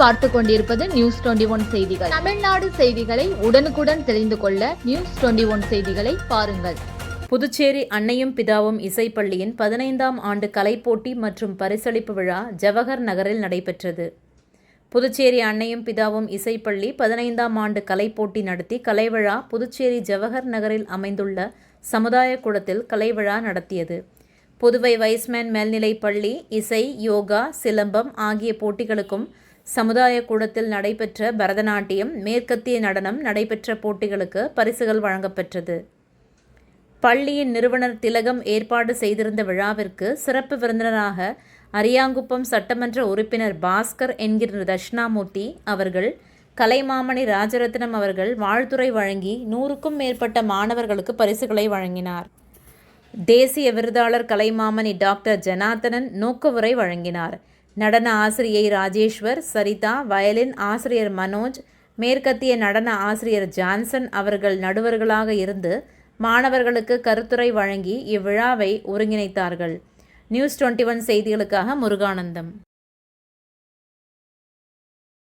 பார்த்து கொண்டிருப்பது news twenty one செய்திகள். தமிழ்நாடு செய்திகளை உடனுக்குடன் தெரிந்து கொள்ள நியூஸ் டுவெண்டி ஒன் செய்திகளை பாருங்கள். புதுச்சேரி அன்னையும் பிதாவும் இசைப்பள்ளியின் பதினைந்தாம் ஆண்டு கலைப்போட்டி மற்றும் பரிசளிப்பு விழா ஜவஹர் நகரில் நடைபெற்றது. புதுச்சேரி அன்னையும் பிதாவும் இசைப்பள்ளி பதினைந்தாம் ஆண்டு கலைப்போட்டி நடத்தி கலைவிழா புதுச்சேரி ஜவஹர் நகரில் அமைந்துள்ள சமுதாய கூடத்தில் கலைவிழா நடத்தியது. புதுவை வைஸ்மேன் மேல்நிலைப் பள்ளி இசை யோகா சிலம்பம் ஆகிய போட்டிகளுக்கும் சமுதாய கூடத்தில் நடைபெற்ற பரதநாட்டியம் மேற்கத்திய நடனம் நடைபெற்ற போட்டிகளுக்கு பரிசுகள் வழங்கப்பெற்றது. பள்ளியின் நிறுவனர் திலகம் ஏற்பாடு செய்திருந்த விழாவிற்கு சிறப்பு விருந்தினராக அரியாங்குப்பம் சட்டமன்ற உறுப்பினர் பாஸ்கர் என்கிற தட்சிணாமூர்த்தி அவர்கள் கலைமாமணி ராஜரத்னம் அவர்கள் வாழ்த்துறை வழங்கி நூறுக்கும் மேற்பட்ட மாணவர்களுக்கு பரிசுகளை வழங்கினார். தேசிய விருதாளர் கலைமாமணி டாக்டர் ஜனார்த்தனன் நோக்கவுரை வழங்கினார். நடன ஆசிரியை ராஜேஸ்வர் சரிதா வயலின் ஆசிரியர் மனோஜ் மேற்கத்திய நடன ஆசிரியர் ஜான்சன் அவர்கள் நடுவர்களாக இருந்து மாணவர்களுக்கு கருத்துரை வழங்கி இவ்விழாவை ஒருங்கிணைத்தார்கள். நியூஸ் டுவெண்ட்டி ஒன் செய்திகளுக்காக முருகானந்தம்.